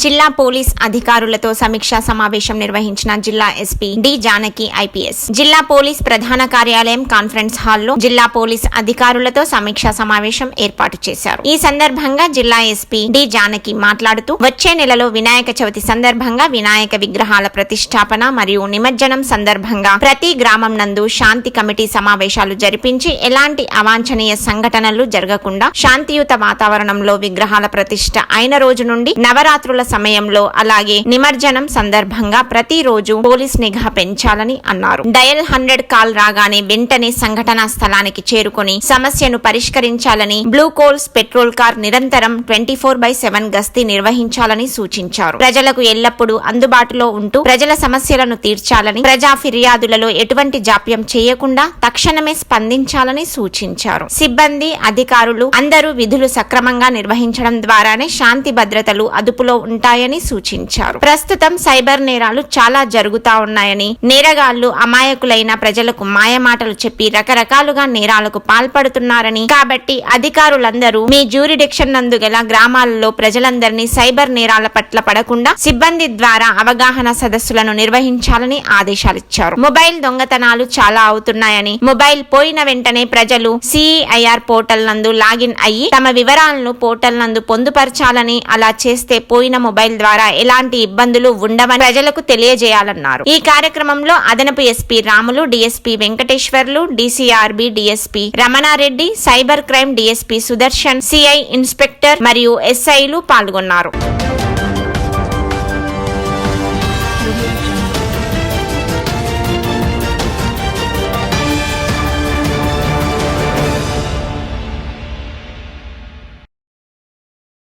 జిల్లా పోలీస్ అధికారులతో సమీక్షా సమావేశం నిర్వహించిన జిల్లా ఎస్పీ డి జానకి ఐపీఎస్. జిల్లా పోలీస్ ప్రధాన కార్యాలయం కాన్ఫరెన్స్ హాల్లో జిల్లా పోలీస్ అధికారులతో సమీక్షా సమావేశం ఏర్పాటు చేశారు. ఈ సందర్భంగా జిల్లా ఎస్పీ డి జానకి మాట్లాడుతూ వచ్చే నెలలో వినాయక చవితి సందర్భంగా వినాయక విగ్రహాల ప్రతిష్టాపన మరియు నిమజ్జనం సందర్భంగా ప్రతి గ్రామం నందు శాంతి కమిటీ సమావేశాలు జరిపించి ఎలాంటి అవాంఛనీయ సంఘటనలు జరగకుండా శాంతియుత వాతావరణంలో విగ్రహాల ప్రతిష్ట అయిన రోజు నుండి నవరాత్రుల సమయంలో అలాగే నిమజ్జనం సందర్భంగా ప్రతిరోజు పోలీస్ నిఘా పెంచాలని అన్నారు. డయల్ హండ్రెడ్ కాల్ రాగానే వెంటనే సంఘటనా స్థలానికి చేరుకొని సమస్యను పరిష్కరించాలని బ్లూ కోల్స్ పెట్రోల్ కార్ నిరంతరం ట్వంటీ ఫోర్ బై సెవెన్ గస్తీ నిర్వహించాలని సూచించారు. ప్రజలకు ఎల్లప్పుడూ అందుబాటులో ఉంటూ ప్రజల సమస్యలను తీర్చాలని ప్రజా ఫిర్యాదులలో ఎటువంటి జాప్యం చేయకుండా తక్షణమే స్పందించాలని సూచించారు. సిబ్బంది అధికారులు అందరూ విధులు సక్రమంగా నిర్వహించడం ద్వారానే శాంతి భద్రతలు అదుపులో ఉంటాయని సూచించారు. ప్రస్తుతం సైబర్ నేరాలు చాలా జరుగుతా ఉన్నాయని నేరగాళ్ళు అమాయకులైన ప్రజలకు మాయమాటలు చెప్పి రకరకాలుగా నేరాలకు పాల్పడుతున్నారని కాబట్టి అధికారులందరూ మీ జ్యూరిడిక్షన్ నందు గల గ్రామాలలో ప్రజలందరినీ సైబర్ నేరాల పట్ల పడకుండా సిబ్బంది ద్వారా అవగాహన సదస్సులను నిర్వహించాలని ఆదేశాలిచ్చారు. మొబైల్ దొంగతనాలు చాలా అవుతున్నాయని మొబైల్ పోయిన వెంటనే ప్రజలు సిఐఆర్ పోర్టల్ నందు లాగిన్ అయ్యి తమ వివరాలను పోర్టల్ నందు పొందుపరచాలని అలా చేస్తే పోయిన మొబైల్ ద్వారా ఎలాంటి ఇబ్బందులు ఉండవని ప్రజలకు తెలియజేయాలన్నారు. ఈ కార్యక్రమంలో అదనపు SP Ramulu DSP Venkateswarlu DCRB DSP Ramanareddy cyber crime DSP Sudarshan CI inspector మరియు ఎస్ఐలు పాల్గొన్నారు.